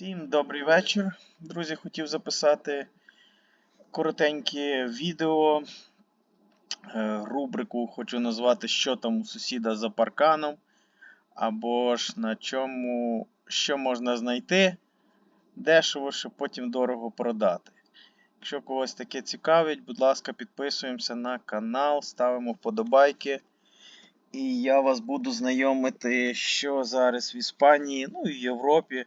Всім добрий вечір. Друзі, хотів записати коротеньке відео. Е, Рубрику хочу назвати Що там у сусіда за парканом. Або ж на чому, що можна знайти дешево, щоб потім дорого продати. Якщо когось таке цікавить, будь ласка, підписуємося на канал, ставимо вподобайки. І я вас буду знайомити, що зараз в Іспанії, ну і в Європі.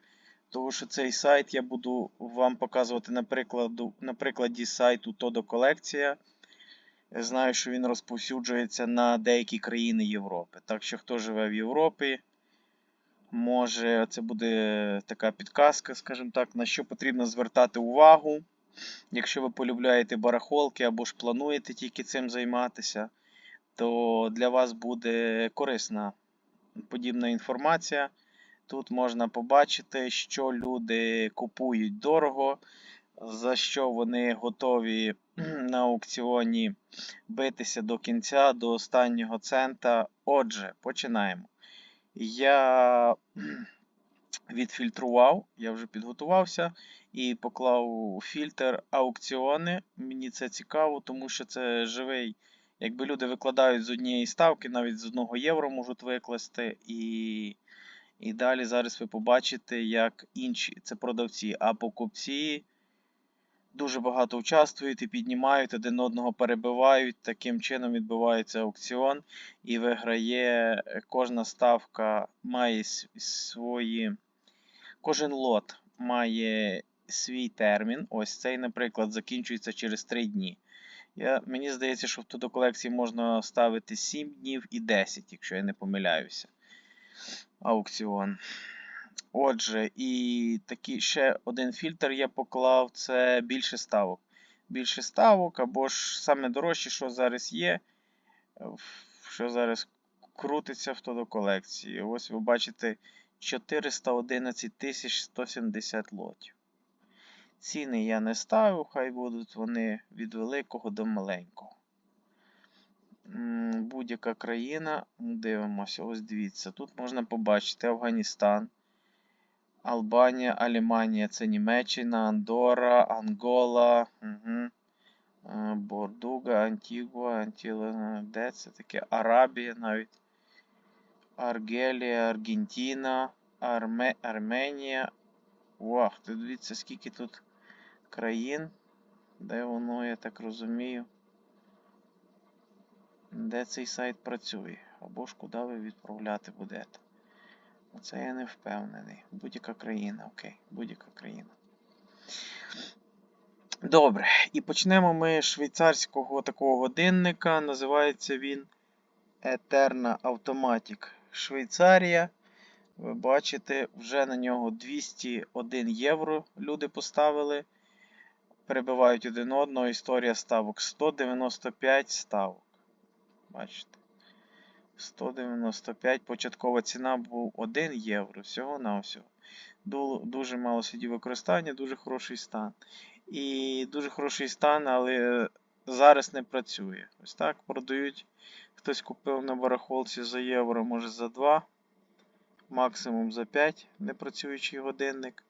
Тому що цей сайт я буду вам показувати на, прикладу, на прикладі сайту Todo Колекція. Знаю, що він розповсюджується на деякі країни Європи. Так що, хто живе в Європі, може, це буде така підказка, скажімо так, на що потрібно звертати увагу. Якщо ви полюбляєте барахолки або ж плануєте тільки цим займатися, то для вас буде корисна подібна інформація. Тут можна побачити, що люди купують дорого, за що вони готові на аукціоні битися до кінця, до останнього цента. Отже, починаємо. Я відфільтрував, я вже підготувався і поклав фільтр аукціони. Мені це цікаво, тому що це живий. Якби люди викладають з однієї ставки, навіть з одного євро можуть викласти. і і далі зараз ви побачите, як інші це продавці, а покупці дуже багато участвують і піднімають, один одного перебивають. Таким чином відбувається аукціон і виграє кожна ставка має свої. Кожен лот має свій термін. Ось цей, наприклад, закінчується через 3 дні. Я, Мені здається, що в до колекції можна ставити 7 днів і 10, якщо я не помиляюся аукціон. Отже, і такий ще один фільтр я поклав це більше ставок. Більше ставок, або ж саме дорожче, що зараз є, що зараз крутиться в todo колекції. Ось ви бачите 411 170 лотів. Ціни я не ставив, хай будуть вони від великого до маленького будь-яка країна. Дивимося, ось дивіться. Тут можна побачити Афганістан, Албанія, Аліманія це Німеччина, Андора, Ангола, угу. Бордуга, Антігуа, Антіла, де це таке? Арабія навіть. Аргелія, Аргентина, Арме... Арменія. Вах, дивіться, скільки тут країн. Де воно, я так розумію де цей сайт працює, або ж куди ви відправляти будете. Оце я не впевнений. Будь-яка країна, окей, будь-яка країна. Добре, і почнемо ми з швейцарського такого годинника. Називається він Eterna Automatic Швейцарія. Ви бачите, вже на нього 201 євро люди поставили. Перебивають один одного. Історія ставок 195 ставок. Бачите. 195. Початкова ціна був 1 євро. Всього на. Дуже мало сидів використання, дуже хороший стан. І дуже хороший стан, але зараз не працює. Ось так продають. Хтось купив на барахолці за євро, може за 2, максимум за 5 непрацюючий годинник.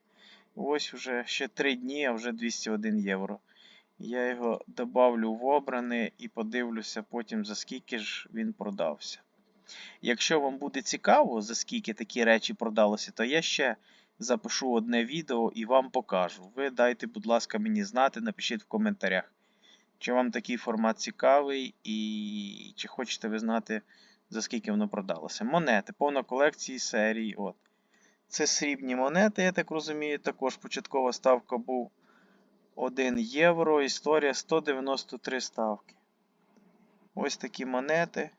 Ось вже ще 3 дні, а вже 201 євро. Я його добавлю в обране і подивлюся потім, за скільки ж він продався. Якщо вам буде цікаво, за скільки такі речі продалося, то я ще запишу одне відео і вам покажу. Ви дайте, будь ласка, мені знати, напишіть в коментарях, чи вам такий формат цікавий, і чи хочете ви знати, за скільки воно продалося. Монети, повна колекції серії. От. Це срібні монети, я так розумію. Також початкова ставка був. 1 євро. Історія 193 ставки. Ось такі монети.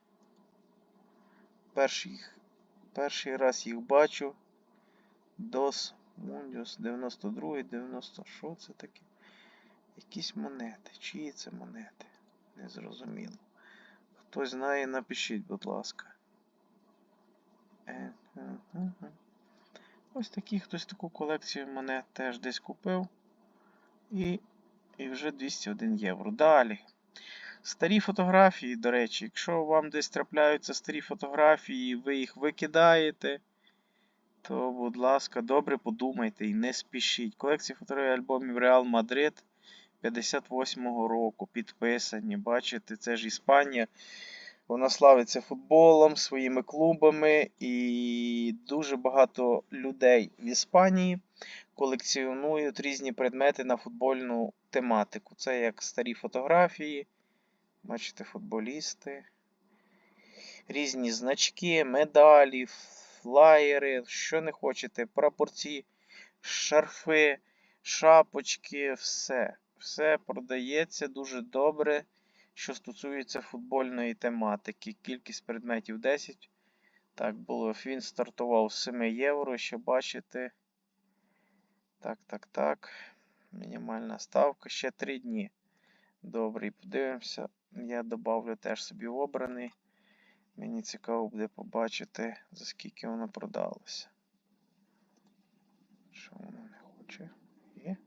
Перший, перший раз їх бачу. DOS Mundius 92 90. Що це таке? Якісь монети. Чиї це монети? Незрозуміло. Хтось знає, напишіть, будь ласка. Е, Ось такі хтось таку колекцію монет теж десь купив. І і вже 201 євро. Далі. Старі фотографії, до речі, якщо вам десь трапляються старі фотографії, і ви їх викидаєте, то, будь ласка, добре подумайте і не спішіть. Колекція фотографій альбомів Реал Мадрид 58-го року. Підписані. Бачите, це ж Іспанія. Вона славиться футболом, своїми клубами, і дуже багато людей в Іспанії колекціонують різні предмети на футбольну тематику. Це як старі фотографії. Бачите, футболісти. Різні значки, медалі, флаєри, що не хочете, прапорці, шарфи, шапочки, все. Все продається дуже добре, що стосується футбольної тематики. Кількість предметів 10. Так було. Він стартував з 7 євро, що бачите. Так, так, так. Мінімальна ставка. Ще 3 дні. Добре, подивимося. Я добавлю теж собі обраний. Мені цікаво буде побачити, за скільки воно продалося. Що воно не хоче? Є?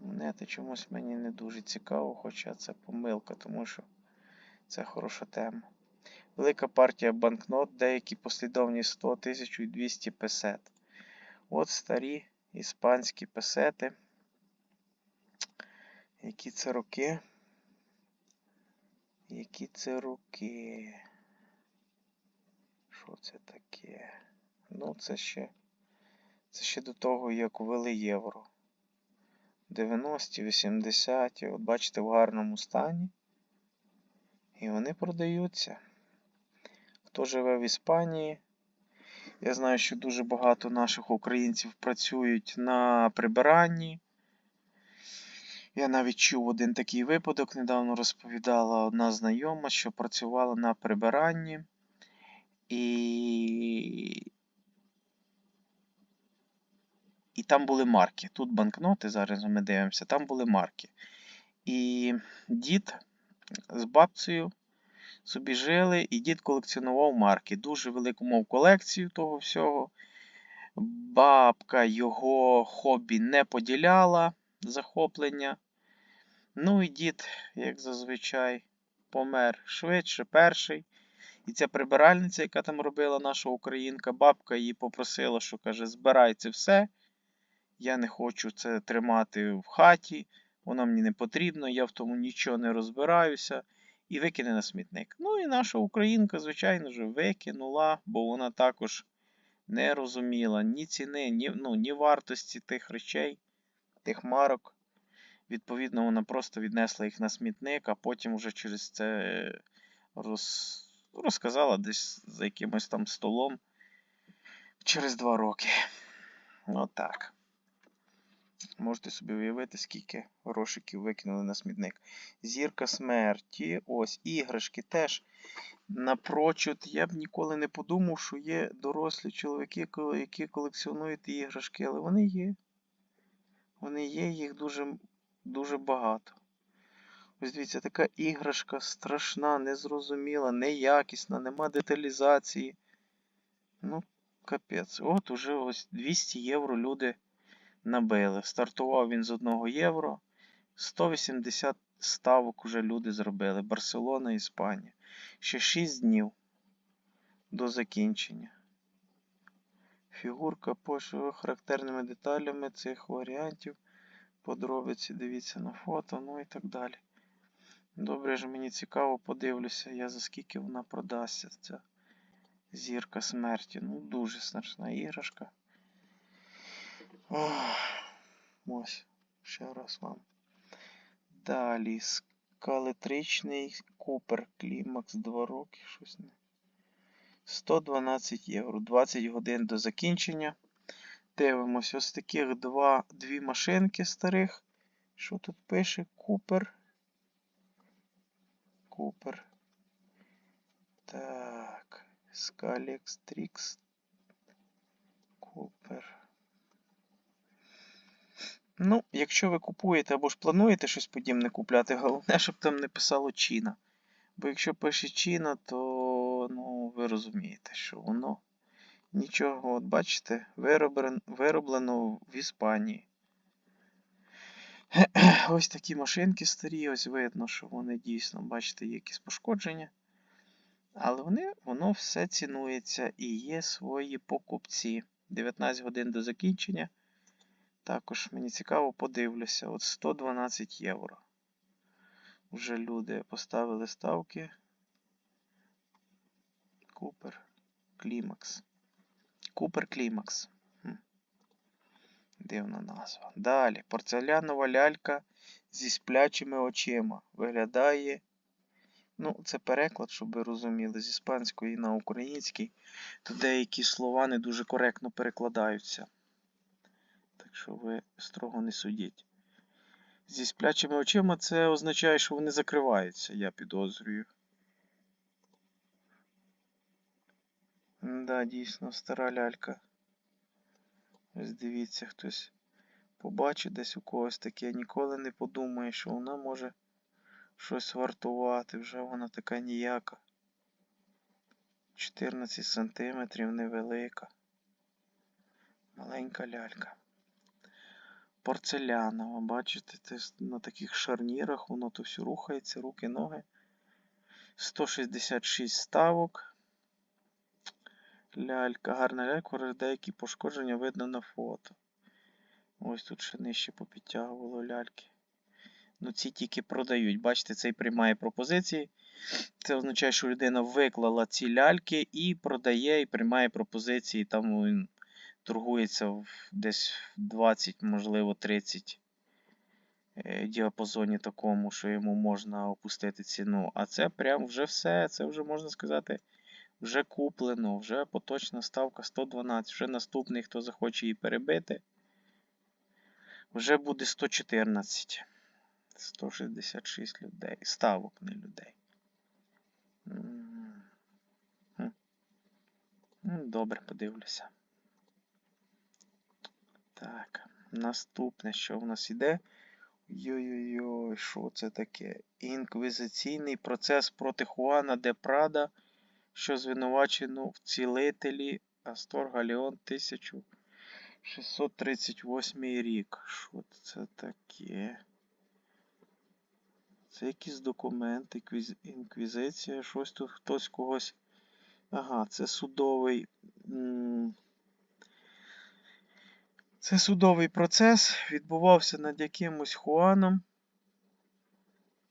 Монети чомусь мені не дуже цікаво, хоча це помилка, тому що це хороша тема. Велика партія банкнот, деякі послідовні 100, 1200 песет. От старі іспанські песети. Які це роки? Які це роки? Що це таке? Ну, це ще. Це ще до того, як ввели євро. 90-ті, 80-ті, от бачите, в гарному стані. І вони продаються. Хто живе в Іспанії? Я знаю, що дуже багато наших українців працюють на прибиранні. Я навіть чув один такий випадок, недавно розповідала одна знайома, що працювала на прибиранні. І і там були марки. Тут банкноти, зараз ми дивимося, там були марки. І дід з бабцею собі жили, і дід колекціонував марки. Дуже велику мав колекцію того всього. Бабка його хобі не поділяла захоплення. Ну і дід, як зазвичай, помер швидше, перший. І ця прибиральниця, яка там робила наша українка, бабка її попросила, що каже, збирай це все. Я не хочу це тримати в хаті, воно мені не потрібно, я в тому нічого не розбираюся. І викине на смітник. Ну і наша українка, звичайно ж, викинула, бо вона також не розуміла ні ціни, ні, ну, ні вартості тих речей, тих марок. Відповідно, вона просто віднесла їх на смітник, а потім вже через це роз... розказала десь за якимось там столом через два роки. Отак. Можете собі уявити, скільки грошиків викинули на смітник. Зірка смерті. Ось, іграшки теж напрочуд. Я б ніколи не подумав, що є дорослі чоловіки, які колекціонують іграшки, але вони є. Вони є, їх дуже дуже багато. Ось дивіться, така іграшка страшна, незрозуміла, неякісна, нема деталізації. Ну, капець. От уже ось 200 євро люди набили. Стартував він з 1 євро. 180 ставок уже люди зробили. Барселона, Іспанія. Ще 6 днів до закінчення. Фігурка пошуку характерними деталями цих варіантів. Подробиці дивіться на фото, ну і так далі. Добре ж мені цікаво, подивлюся, я за скільки вона продасться. Ця зірка смерті. Ну, дуже страшна іграшка. Ох, ось, ще раз вам. Далі скалетричний Купер Клімакс 2 роки. Щось не. 112 євро. 20 годин до закінчення. Дивимось ось таких два, дві машинки старих. Що тут пише? Купер. Купер. Так. Скалекс Трікс. Купер. Ну, якщо ви купуєте або ж плануєте щось подібне купляти, головне, щоб там не писало Чіна. Бо якщо пише Чіна, то ну, ви розумієте, що воно нічого, от бачите, вироблено, вироблено в Іспанії. Ось такі машинки старі, ось видно, що вони дійсно, бачите, є якісь пошкодження. Але вони, воно все цінується і є свої покупці. 19 годин до закінчення. Також мені цікаво подивлюся. От 112 євро. Вже люди поставили ставки. Купер Клімакс. Купер Клімакс. Дивна назва. Далі. Порцелянова лялька зі сплячими очима. Виглядає. Ну, це переклад, щоб ви розуміли, з іспанської на український. То деякі слова не дуже коректно перекладаються. Що ви строго не судіть. Зі сплячими очима це означає, що вони закриваються, я підозрюю. Да, дійсно, стара лялька. Ось дивіться, хтось побачить десь у когось таке, ніколи не подумає, що вона може щось вартувати. Вже вона така ніяка. 14 сантиметрів невелика. Маленька лялька. Порцелянова, бачите, це на таких шарнірах воно то все рухається, руки, ноги. 166 ставок. Лялька, гарна лялька, деякі пошкодження видно на фото. Ось тут ще нижче попідтягувало ляльки. Ну, ці тільки продають. Бачите, цей приймає пропозиції. Це означає, що людина виклала ці ляльки і продає, і приймає пропозиції. Там торгується в десь в 20, можливо, 30 е, діапазоні такому, що йому можна опустити ціну. А це прям вже все. Це вже можна сказати, вже куплено, вже поточна ставка 112. Вже наступний, хто захоче її перебити, вже буде 114. 166 людей. Ставок, не людей. Ну, Добре, подивлюся. Так, наступне, що в нас іде? Йой-йой-йой, що це таке? Інквізиційний процес проти Хуана де Прада, що звинувачено в цілителі Астор Галіон 1638 рік. Що це таке? Це якісь документи, інквізиція, щось тут хтось когось. Ага, це судовий. Це судовий процес відбувався над якимось Хуаном,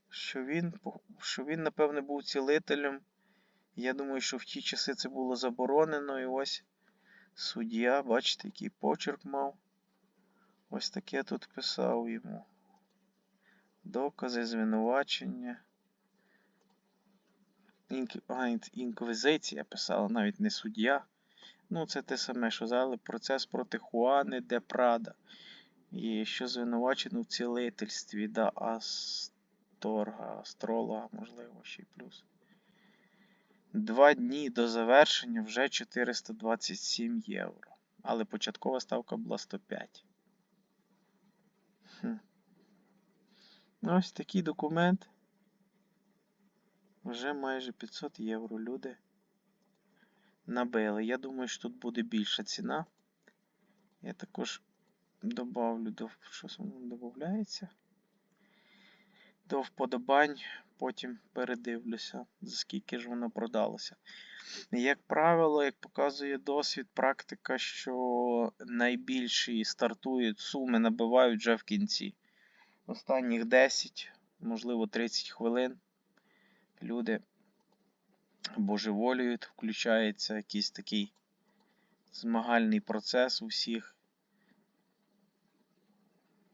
що він, що він, напевне, був цілителем. Я думаю, що в ті часи це було заборонено. І ось суддя, бачите, який почерк мав. Ось таке тут писав йому. Докази, звинувачення. Інквізиція писала, навіть не суддя. Ну, це те саме, що зали процес проти Хуани де Прада. І що звинувачено в цілительстві да Асторга, астролога, можливо, ще й плюс. Два дні до завершення вже 427 євро. Але початкова ставка була 105. Хм. Ось такий документ. Вже майже 500 євро люди набили. Я думаю, що тут буде більша ціна. Я також добавлю до що додається. До вподобань, потім передивлюся, за скільки ж воно продалося. Як правило, як показує досвід, практика, що найбільші стартують суми, набивають вже в кінці. Останніх 10, можливо, 30 хвилин люди божеволюють, включається якийсь такий змагальний процес у всіх.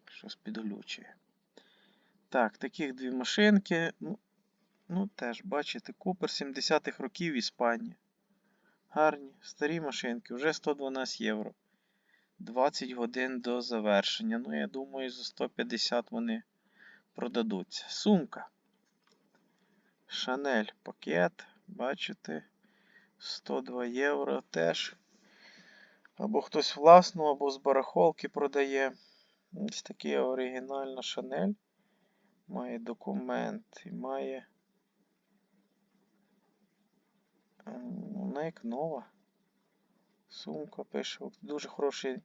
Щось підглючує. Так, таких дві машинки. Ну, ну теж, бачите, Купер 70-х років Іспанії. Гарні, старі машинки, вже 112 євро. 20 годин до завершення. Ну, я думаю, за 150 вони продадуться. Сумка. Шанель пакет. Бачите? 102 євро теж. Або хтось власну, або з барахолки продає. Ось такий оригінальна шанель. Має документ і має. Вона як нова. Сумка пише. Дуже хороший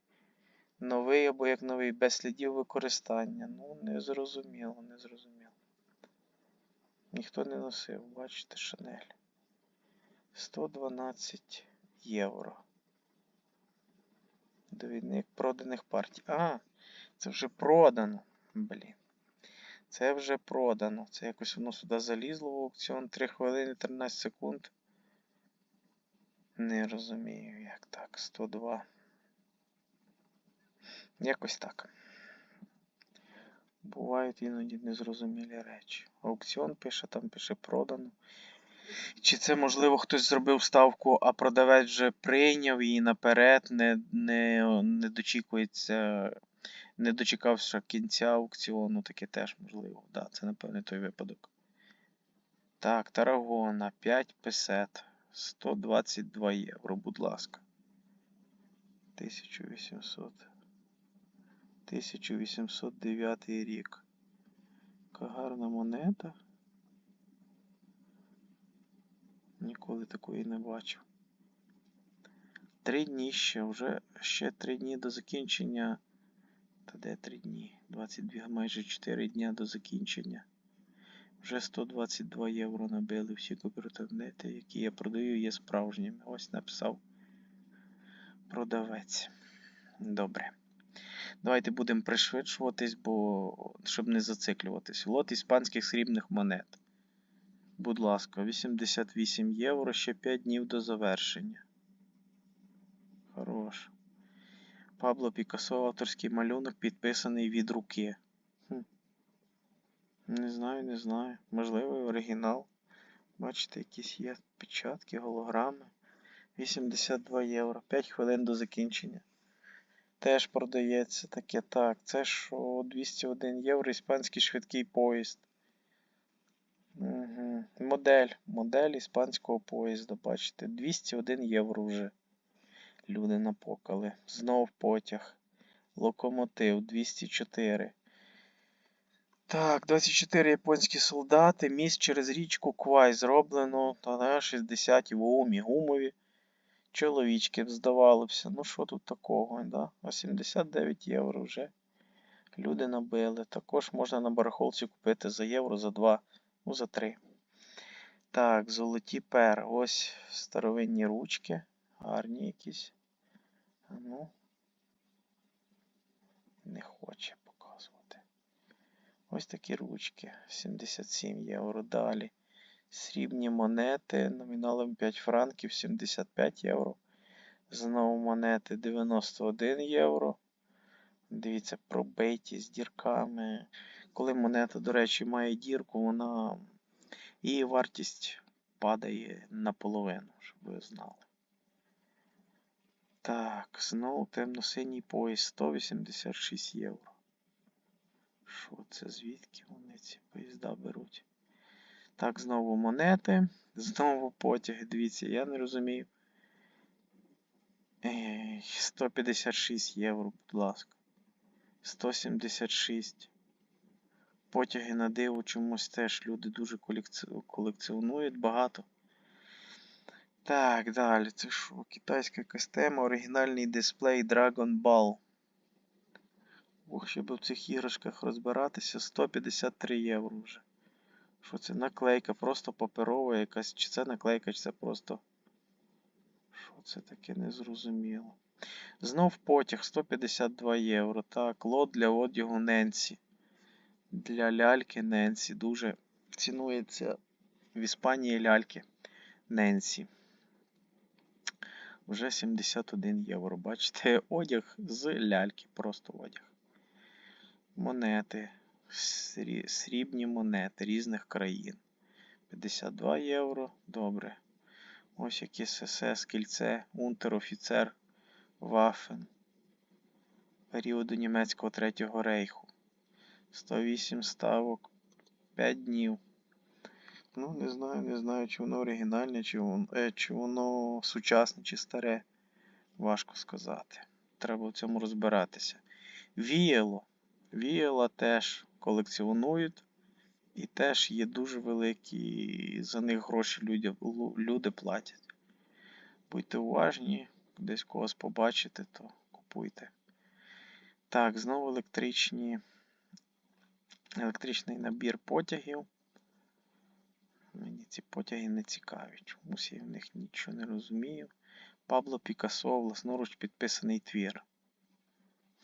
новий або як новий без слідів використання. Ну, не зрозуміло, не зрозуміло. Ніхто не носив, бачите, шанель. 112 євро. Довідник проданих партій. А, це вже продано. Блін. Це вже продано. Це якось воно сюди залізло в аукціон. 3 хвилини 13 секунд. Не розумію, як так. 102. Якось так. Бувають іноді незрозумілі речі. Аукціон пише, там пише продано. Чи це, можливо, хтось зробив ставку, а продавець вже прийняв її наперед, не, не, не дочікується, не дочекався кінця аукціону, таке теж можливо. Да, це, напевне, той випадок. Так, Тарагона, 5 песет, 122 євро, будь ласка. 1800. 1809 рік. Яка гарна монета. Ніколи такої не бачив. Три дні ще, вже ще три дні до закінчення. Та де три дні? 22, майже 4 дня до закінчення. Вже 122 євро набили всі кооперативнети, які я продаю, є справжніми. Ось написав продавець. Добре. Давайте будемо пришвидшуватись, бо щоб не зациклюватись. Лот іспанських срібних монет. Будь ласка, 88 євро, ще 5 днів до завершення. Хорош. Пабло Пікассо, авторський малюнок, підписаний від руки. Хм. Не знаю, не знаю. Можливо, оригінал. Бачите, якісь є печатки, голограми. 82 євро. 5 хвилин до закінчення. Теж продається таке так. Це що 201 євро, іспанський швидкий поїзд. Модель. Модель іспанського поїзда. Бачите, 201 євро вже. Люди напокали. Знов потяг. Локомотив 204. Так, 24 японські солдати. Міст через річку Квай зроблено. Та 60 в умі гумові. Чоловічки здавалося. Ну що тут такого, да? 89 євро вже. Люди набили. Також можна на барахолці купити за євро, за 2, ну за 3. Так, золоті пер. Ось старовинні ручки. Гарні якісь. Ну. Не хоче показувати. Ось такі ручки. 77 євро. Далі. Срібні монети номіналом 5 франків 75 євро. Знову монети 91 євро. Дивіться, пробиті з дірками. Коли монета, до речі, має дірку, вона її вартість падає наполовину, щоб ви знали. Так, знову темно-синій пояс 186 євро. Що це? Звідки вони ці поїзда беруть? Так, знову монети. Знову потяги. Дивіться, я не розумію. 156 євро, будь ласка. 176. Потяги на диво чомусь теж люди дуже колекціонують багато. Так, далі. Це що? Китайська якась тема, оригінальний дисплей Dragon Ball. Ох, щоб в цих іграшках розбиратися, 153 євро вже. Що це наклейка, просто паперова якась. Чи це наклейка, чи це просто. Що це таке незрозуміло. Знов потяг 152 євро. Так, лот для одягу Ненсі. Для ляльки Ненсі. Дуже цінується в Іспанії ляльки Ненсі. Вже 71 євро. Бачите, одяг з ляльки, просто одяг. Монети. Срібні монети різних країн. 52 євро. Добре. Ось якісь СС, кільце, унтер-офіцер, Вафен. Періоду німецького Третього рейху. 108 ставок. 5 днів. Ну, не знаю, не знаю, чи воно оригінальне, чи воно, е, чи воно сучасне, чи старе. Важко сказати. Треба в цьому розбиратися. Віяло. Віяла теж колекціонують. І теж є дуже великі, за них гроші люди, люди платять. Будьте уважні, десь когось побачите, то купуйте. Так, знову електричні, електричний набір потягів. Мені ці потяги не цікаві. Чомусь я в них нічого не розумію. Пабло Пікассо, власноруч підписаний твір.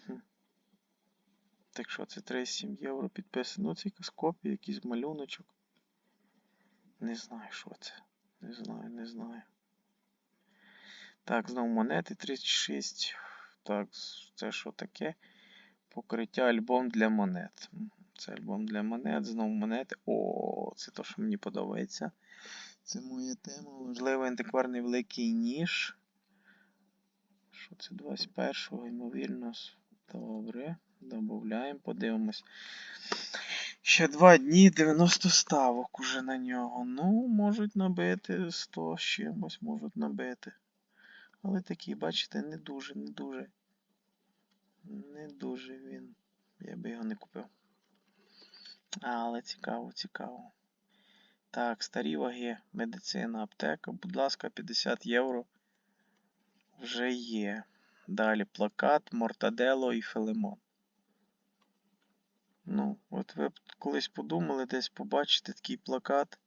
Хм. Так що це 37 євро підписано. Ну, це якась копія, якийсь малюночок. Не знаю, що це. Не знаю, не знаю. Так, знову монети 36. Так, це що таке? Покриття альбом для монет. Це альбом для монет, знову монети. О, це то, що мені подобається. Це моя тема. Можливо, антикварний великий ніж. Що це 21-го, ймовірно. Добре. Добавляємо, подивимось. Ще два дні 90 ставок уже на нього. Ну, можуть набити 100 з чимось, можуть набити. Але такий, бачите, не дуже, не дуже. Не дуже він. Я би його не купив. Але цікаво, цікаво. Так, старі ваги, медицина, аптека, будь ласка, 50 євро. Вже є. Далі плакат, Мортадело і Филимон. Ну, от ви б колись подумали десь побачити такий плакат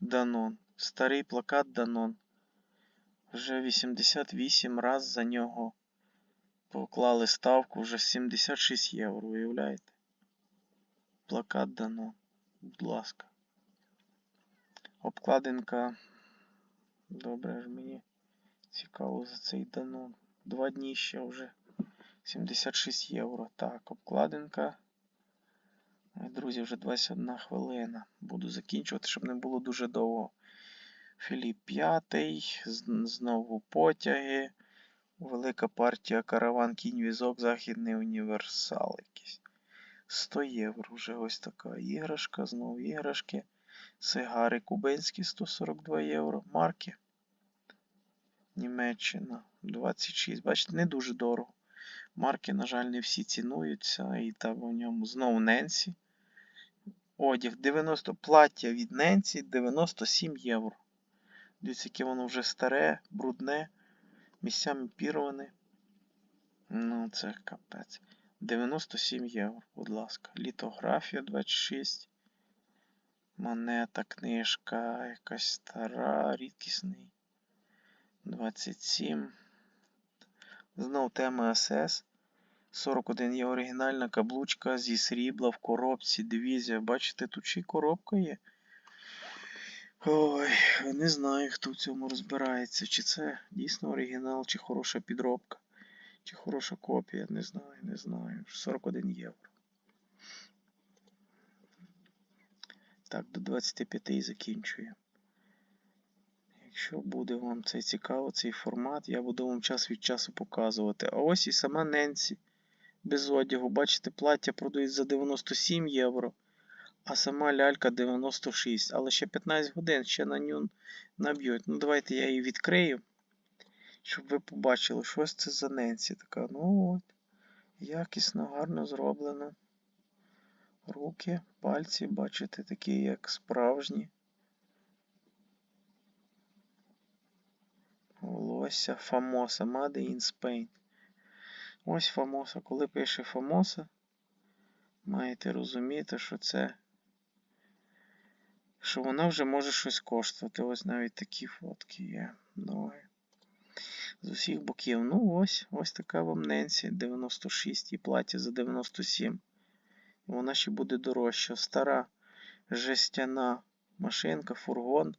Данон. Старий плакат Данон. Вже 88 раз за нього поклали ставку, вже 76 євро, уявляєте? Плакат Данон. Будь ласка. Обкладинка. Добре ж мені цікаво за цей Данон. Два дні ще вже. 76 євро. Так, обкладинка. Друзі, вже 21 хвилина. Буду закінчувати, щоб не було дуже довго. Філіп п'ятий. Знову потяги. Велика партія караван, кінь, візок, західний універсал якийсь. 100 євро вже ось така іграшка, знову іграшки. Сигари кубинські 142 євро. Марки. Німеччина 26. Бачите, не дуже дорого. Марки, на жаль, не всі цінуються. І там у ньому знову Ненсі. Одяг 90 плаття від Ненсі 97 євро. Дивіться, яке воно вже старе, брудне, місцями пірване. Ну, це капець. 97 євро, будь ласка. Літографія 26. Монета, книжка, якась стара, рідкісний. 27. Знов тема СС. 41 є оригінальна каблучка зі срібла в коробці. Дивізія. Бачите, тут ще й коробка є. Ой, не знаю, хто в цьому розбирається. Чи це дійсно оригінал, чи хороша підробка, чи хороша копія. Не знаю, не знаю. 41 євро. Так, до 25 і закінчую. Якщо буде вам це цікаво, цей формат, я буду вам час від часу показувати. А ось і сама Ненсі. Без одягу. Бачите, плаття продають за 97 євро, а сама лялька 96. Але ще 15 годин ще на ню наб'ють. Ну, давайте я її відкрию, щоб ви побачили, що ж це за Ненсі. Така, ну от, якісно, гарно зроблено. Руки, пальці, бачите, такі, як справжні. Волосся, Фамоса, Made in Spain. Ось Фамоса. Коли пише Фамоса, маєте розуміти, що це. Що вона вже може щось коштувати. Ось навіть такі фотки є. Ноги. З усіх боків. Ну ось, ось така вам Ненсі 96 і плаття за 97. Вона ще буде дорожча. Стара жестяна машинка, фургон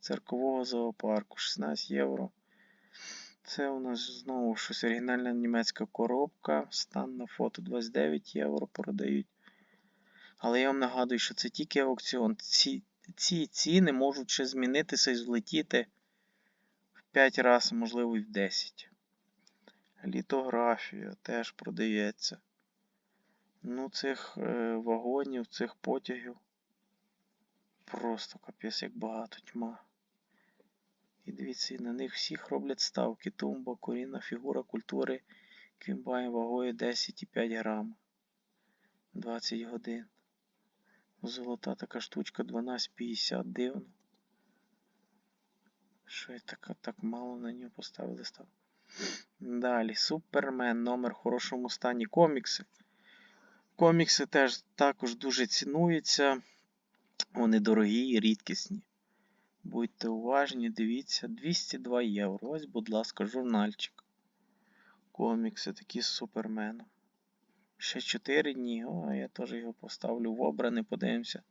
церкового зоопарку 16 євро. Це у нас знову щось оригінальна німецька коробка. Стан на фото 29 євро продають. Але я вам нагадую, що це тільки аукціон. Ці, ці ціни можуть ще змінитися і злетіти 5 разів, можливо, і в 10. Літографія теж продається. Ну, цих е, вагонів, цих потягів. Просто капець як багато тьма. І дивіться, на них всіх роблять ставки. Тумба, корінна фігура культури, кімбай вагою 10,5 грам. 20 годин. Золота така штучка 12,50. Дивно. Що я так, так мало на нього поставили ставку. Далі. Супермен. Номер в хорошому стані. Комікси. Комікси теж також дуже цінуються. Вони дорогі і рідкісні. Будьте уважні, дивіться, 202 євро. Ось, будь ласка, журнальчик. Комікси такі з суперменом. Ще 4 дні. О, я теж його поставлю в обраний, подивимося,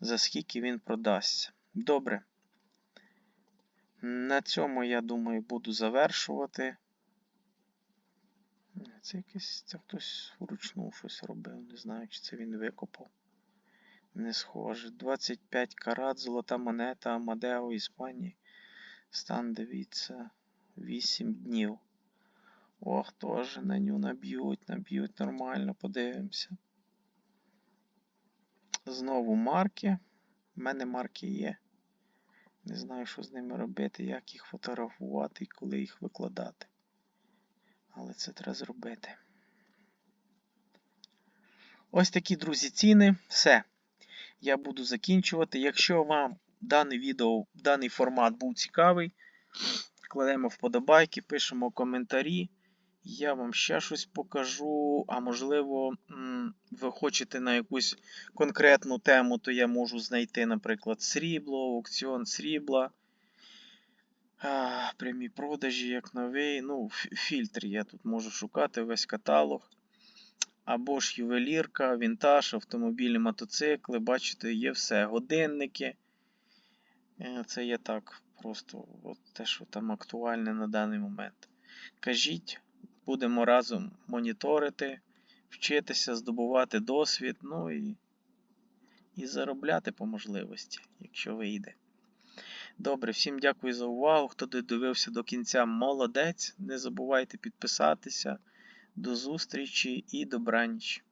за скільки він продасться. Добре. На цьому, я думаю, буду завершувати. Це якийсь це хтось вручну щось робив. Не знаю, чи це він викопав. Не схоже. 25 карат, золота монета Амадео Іспанії. Стан дивіться. 8 днів. Ох, теж на ню наб'ють, наб'ють нормально, подивимося. Знову марки. У мене марки є. Не знаю, що з ними робити, як їх фотографувати і коли їх викладати. Але це треба зробити. Ось такі, друзі, ціни. Все. Я буду закінчувати. Якщо вам дане відео, даний формат був цікавий, кладемо вподобайки, пишемо коментарі. Я вам ще щось покажу. А можливо, ви хочете на якусь конкретну тему, то я можу знайти, наприклад, срібло, аукціон срібла. Прямі продажі, як новий. Ну, фільтр я тут можу шукати весь каталог. Або ж ювелірка, вінтаж, автомобілі, мотоцикли. Бачите, є все. Годинники. Е, Це є так, просто от те, що там актуальне на даний момент. Кажіть, будемо разом моніторити, вчитися, здобувати досвід, ну і, і заробляти по можливості, якщо вийде. Добре, всім дякую за увагу. Хто додивився до кінця, молодець. Не забувайте підписатися. До зустрічі і добраніч.